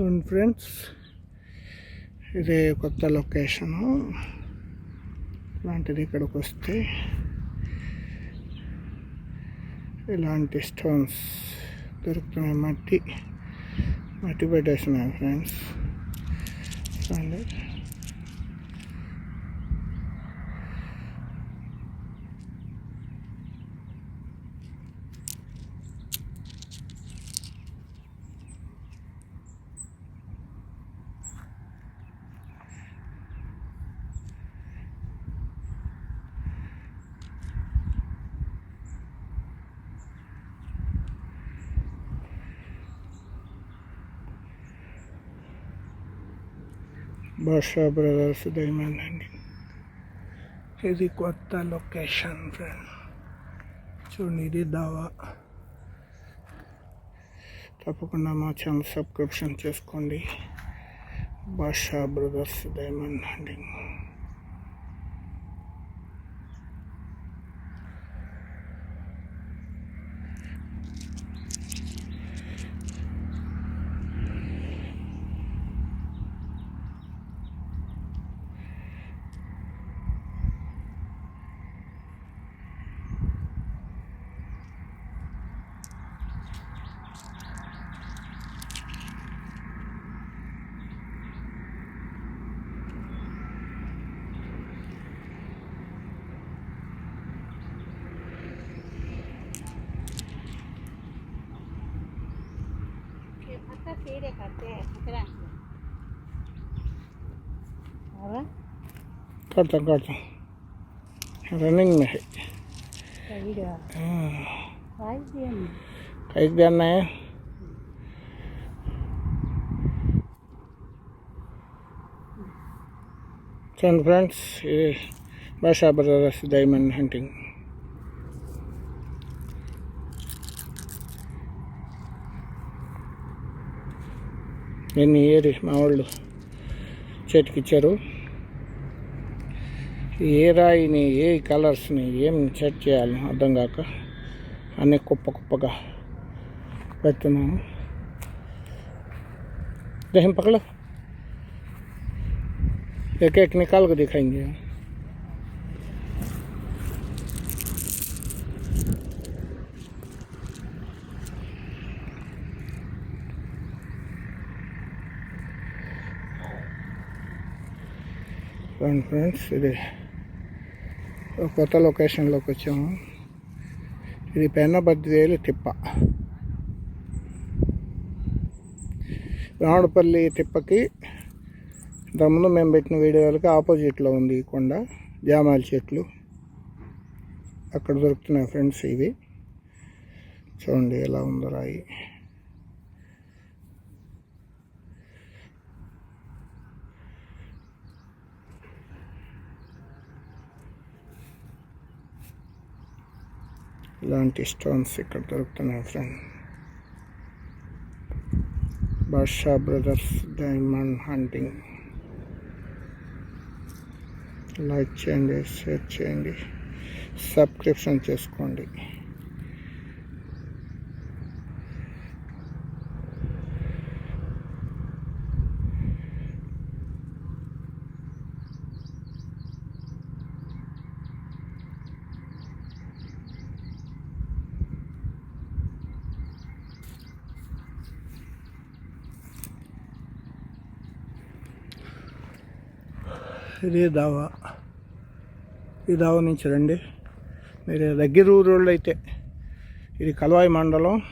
చూడండి ఫ్రెండ్స్. ఇది కొత్త లొకేషను. ఇలాంటిది ఇక్కడికి వస్తే ఇలాంటి స్టోన్స్ దొరుకుతున్నాయి. మట్టి మట్టి పెట్టేస్తున్నాయి ఫ్రెండ్స్. చూడండి. బాషా బ్రదర్స్ డైమండ్ అండి ఇది కొత్త లొకేషన్ ఫ్రెండ్ చూడండి ఇది దావా తప్పకుండా మా ఛానల్ సబ్స్క్రిప్షన్ చేసుకోండి బాషా బ్రదర్స్ డైమండ్ హండింగ్ करता करता रनिंग में है कई दिन में फ्रेंड्स ये बस आप बता डायमंड हंटिंग డైమండ్ హంటింగ్ ఎన్ని ఏరి మా వాళ్ళు చేతికిచ్చారు ఏ రాయిని ఏ కలర్స్ని ఏం సెట్ చేయాలి అర్థం కాక అన్నీ కుప్ప కుప్పగా పెడుతున్నాము देखें पकड़ो एक एक निकाल के दिखाएंगे రండి ఫ్రెండ్స్ ఇది కొత్త లొకేషన్లోకి వచ్చాము. ఇది పెన్నపద్దివేలు తిప్ప. రావుడపల్లి తిప్పకి ఇంతకుముందు మేము పెట్టిన వీడియోలకి ఆపోజిట్లో ఉంది ఈ కొండ జామాల చెట్లు. అక్కడ దొరుకుతున్నాయి ఫ్రెండ్స్ ఇవి. చూడండి ఎలా ఉందో రాయి. ఇలాంటి స్టోన్స్ ఇక్కడ దొరుకుతున్నాయి friend Basha brothers diamond hunting. Like చేయండి షేర్ చేయండి సబ్స్క్రిప్షన్ చేసుకోండి. ఇది దావా. ఈ దావా నుంచి రండి. మీరు దగ్గర ఊరోళ్ళు అయితే ఇది కలవాయి మండలం.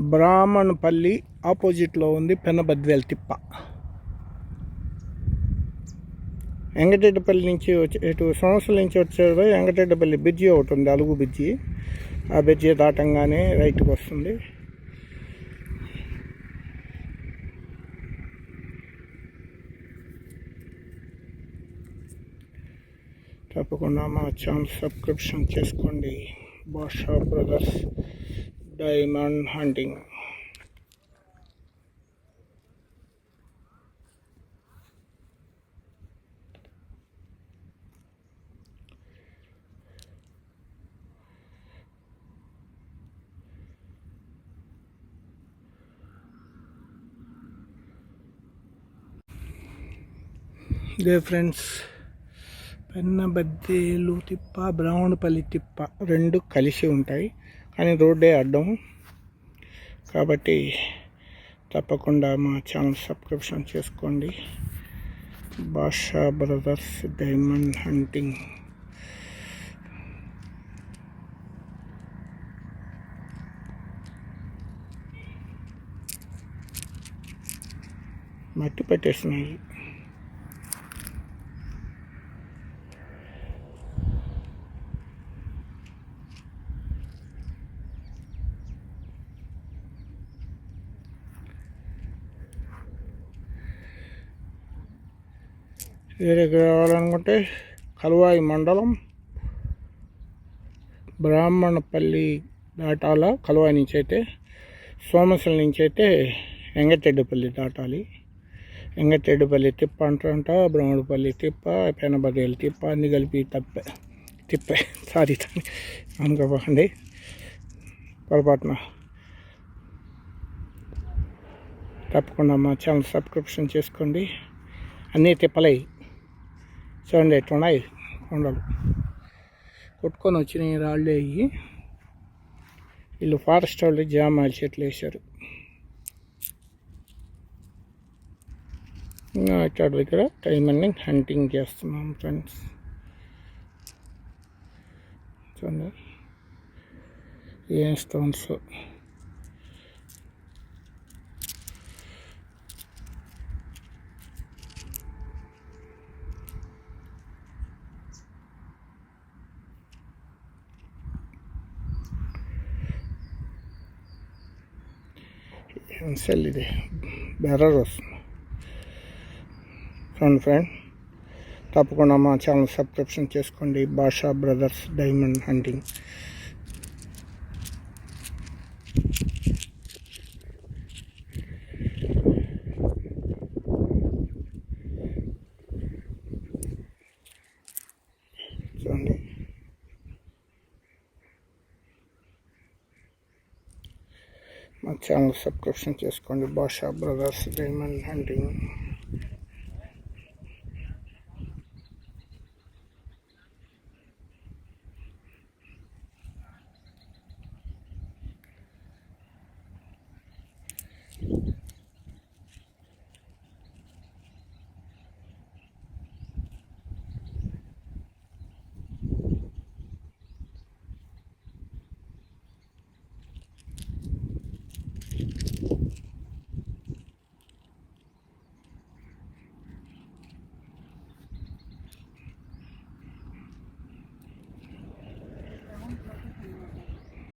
బ్రాహ్మణపల్లి ఆపోజిట్లో ఉంది పెనబద్వేల్ తిప్ప. వెంకటరెడ్డిపల్లి నుంచి వచ్చే ఇటు సంవత్సరాల నుంచి వచ్చేది వెంకటరెడ్డిపల్లి బ్రిడ్జి ఒకటి ఉంది అలుగు బ్రిడ్జి. ఆ బ్రిడ్జి దాటంగానే రైట్కి వస్తుంది. తప్పకుండా మా ఛానల్ సబ్స్క్రిప్షన్ చేసుకోండి. Basha brothers diamond hunting day friends Pennabaddelu తిప్ప బ్రాహ్మణపల్లి తిప్ప రెండు కలిసి ఉంటాయి. కానీ రోడ్డే అడ్డం. కాబట్టి తప్పకుండా మా ఛానల్ సబ్స్క్రిప్షన్ చేసుకోండి. Basha brothers diamond hunting. మట్టి పెట్టేసినాయి వేరే కావాలనుకుంటే కలువాయి మండలం బ్రాహ్మణపల్లి దాటాల కలువాయి నుంచి అయితే సోమసల నుంచి అయితే ఎంగతెడ్డపల్లి దాటాలి. ఎంగతెడ్డపల్లి తిప్ప అంటారంట బ్రాహ్మణపల్లి తిప్ప పెనబదేలు తిప్ప అన్ని కలిపి తప్ప తిప్ప సారీ అనుకోకండి పొరపాటున తప్పకుండా మా ఛానల్ సబ్స్క్రిప్షన్ చేసుకోండి. అన్నీ తిప్పలేయి చూడండి ఎట్లున్నాయి. కొండలు కొట్టుకొని వచ్చినాయి రాళ్ళు అయ్యి వీళ్ళు ఫారెస్ట్ వాళ్ళు జామాయిల చెట్లు వేశారు. ఇక్కడ దగ్గర టైమన్ని హంటింగ్ చేస్తున్నాం ఫ్రెండ్స్ చూడండి. ఏం స్టోన్స్ సెల్ ఇది బెర్రర్ వస్తుంది. ఫ్రెండ్ ఫ్రెండ్ తప్పకుండా మా ఛానల్ సబ్స్క్రిప్షన్ చేసుకోండి. బాషా బ్రదర్స్ డైమండ్ హంటింగ్ చూడండి మా ఛానల్ సబ్స్క్రిప్షన్ చేసుకోండి. భాషా బ్రదర్స్ డైమండ్ హంటింగ్